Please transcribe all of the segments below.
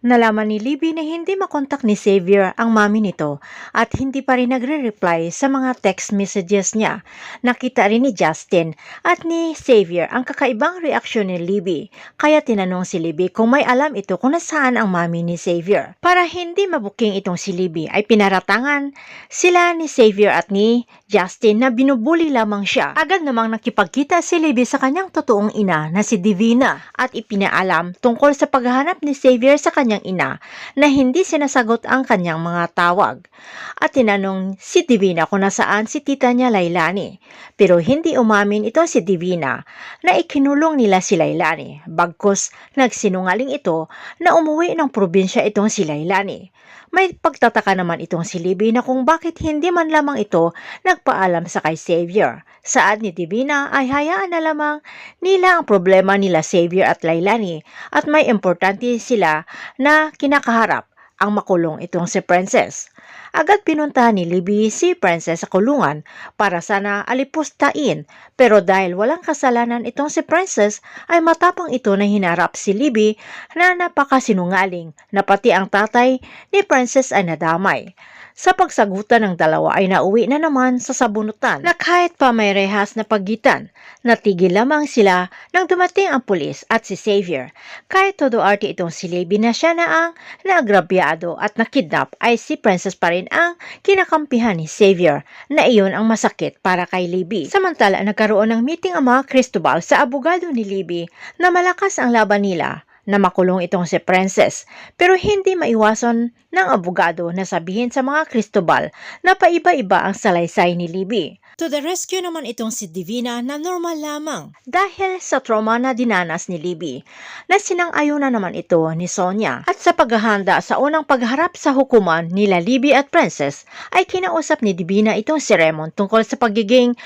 Nalaman ni Libby na hindi makontak ni Xavier ang mami nito at hindi pa rin nagre-reply sa mga text messages niya. Nakita rin ni Justin at ni Xavier ang kakaibang reaksyon ni Libby kaya tinanong si Libby kung may alam ito kung nasaan ang mami ni Xavier. Para hindi mabuking itong si Libby ay pinaratangan sila ni Xavier at ni Justin na binubuli lamang siya. Agad namang nakipagkita si Libby sa kanyang totoong ina na si Divina at ipinaalam tungkol sa paghahanap ni Xavier sa kanyang ina na hindi sinasagot ang kanyang mga tawag. At tinanong si Divina kung nasaan si tita niya Lailani. Pero hindi umamin ito si Divina na ikinulong nila si Lailani. Bagkus nagsinungaling ito na umuwi ng probinsya itong si Lailani. May pagtataka naman itong si Libby na kung bakit hindi man lamang ito nagpaalam sa kay Xavier. Saad ni Divina ay hayaan na lamang nila ang problema nila Xavier at Lailani at may importante sila na kinakaharap ang makulong itong si Princess. Agad pinuntahan ni Libby si Princess sa kulungan para sana alipustain pero dahil walang kasalanan itong si Princess ay matapang ito na hinarap si Libby na napakasinungaling na pati ang tatay ni Princess ay nadamay. Sa pagsagutan ng dalawa ay nauwi na naman sa sabunutan na kahit pa may rehas na pagitan, natigil lamang sila nang dumating ang pulis at si Xavier. Kahit todo arte itong si Libby na siya na ang naagrabyado at nakidnap ay si Princess pa rin ang kinakampihan ni Xavier na iyon ang masakit para kay Libby. Samantala nagkaroon ng meeting ang mga Cristobal sa abogado ni Libby na malakas ang laban nila na makulong itong si Princess pero hindi maiwasan ng abogado na sabihin sa mga Cristobal na paiba-iba ang salaysay ni Libby. To the rescue naman itong si Divina na normal lamang dahil sa trauma na dinanas ni Libby na sinang-ayon na naman ito ni Sonia at sa paghahanda sa unang pagharap sa hukuman nila Libby at Princess ay kinausap ni Divina itong si Raymond tungkol sa pagiging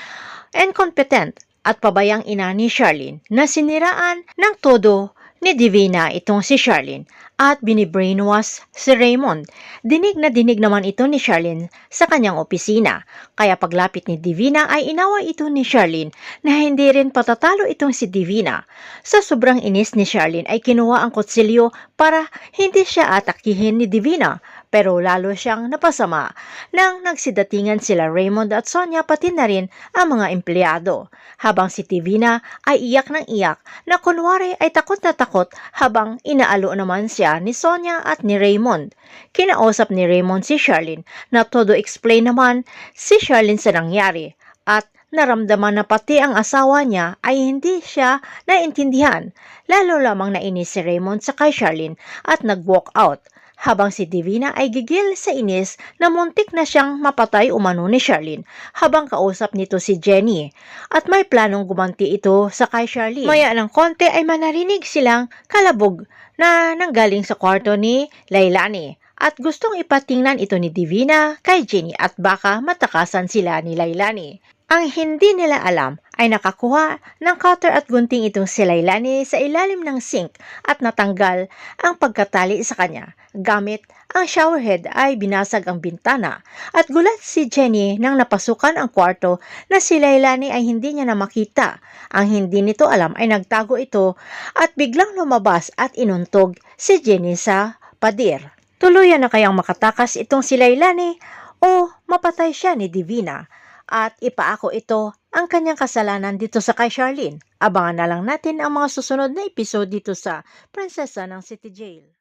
incompetent at pabayang ina ni Charlene na siniraan ng todo ni Divina itong si Charlene at binibrainwash si Raymond. Dinig na dinig naman ito ni Charlene sa kanyang opisina. Kaya paglapit ni Divina ay inawa ito ni Charlene na hindi rin patatalo itong si Divina. Sa sobrang inis ni Charlene ay kinuha ang kutsilyo para hindi siya atakihin ni Divina pero lalo siyang napasama nang nagsidatingan sila Raymond at Sonia pati na rin ang mga empleyado. Habang si Divina ay iyak ng iyak na kunwari ay takot na takot habang inaalo naman siya ni Sonia at ni Raymond. Kinausap ni Raymond si Charlene na todo explain naman si Charlene sa nangyari at naramdaman na pati ang asawa niya ay hindi siya naintindihan. Lalo lamang nainis si Raymond sa kay Charlene at nag-walk out habang si Divina ay gigil sa inis na muntik na siyang mapatay umano ni Charlene habang kausap nito si Jenny at may planong gumanti ito sa kay Charlene. Maya ng konti ay manarinig silang kalabog na nanggaling sa kwarto ni Lailani at gustong ipatingnan ito ni Divina kay Jenny at baka matakasan sila ni Lailani. Ang hindi nila alam ay nakakuha ng cutter at gunting itong si Lailani sa ilalim ng sink at natanggal ang pagkatali sa kanya. Gamit ang showerhead ay binasag ang bintana at gulat si Jenny nang napasukan ang kwarto na si Lailani ay hindi niya na makita. Ang hindi nito alam ay nagtago ito at biglang lumabas at inuntog si Jenny sa padir. Tuluyan na kayang makatakas itong si Lailani o mapatay siya ni Divina at ipaako ito ang kanyang kasalanan dito sa kay Charlene. Abangan na lang natin ang mga susunod na episode dito sa Prinsesa ng City Jail.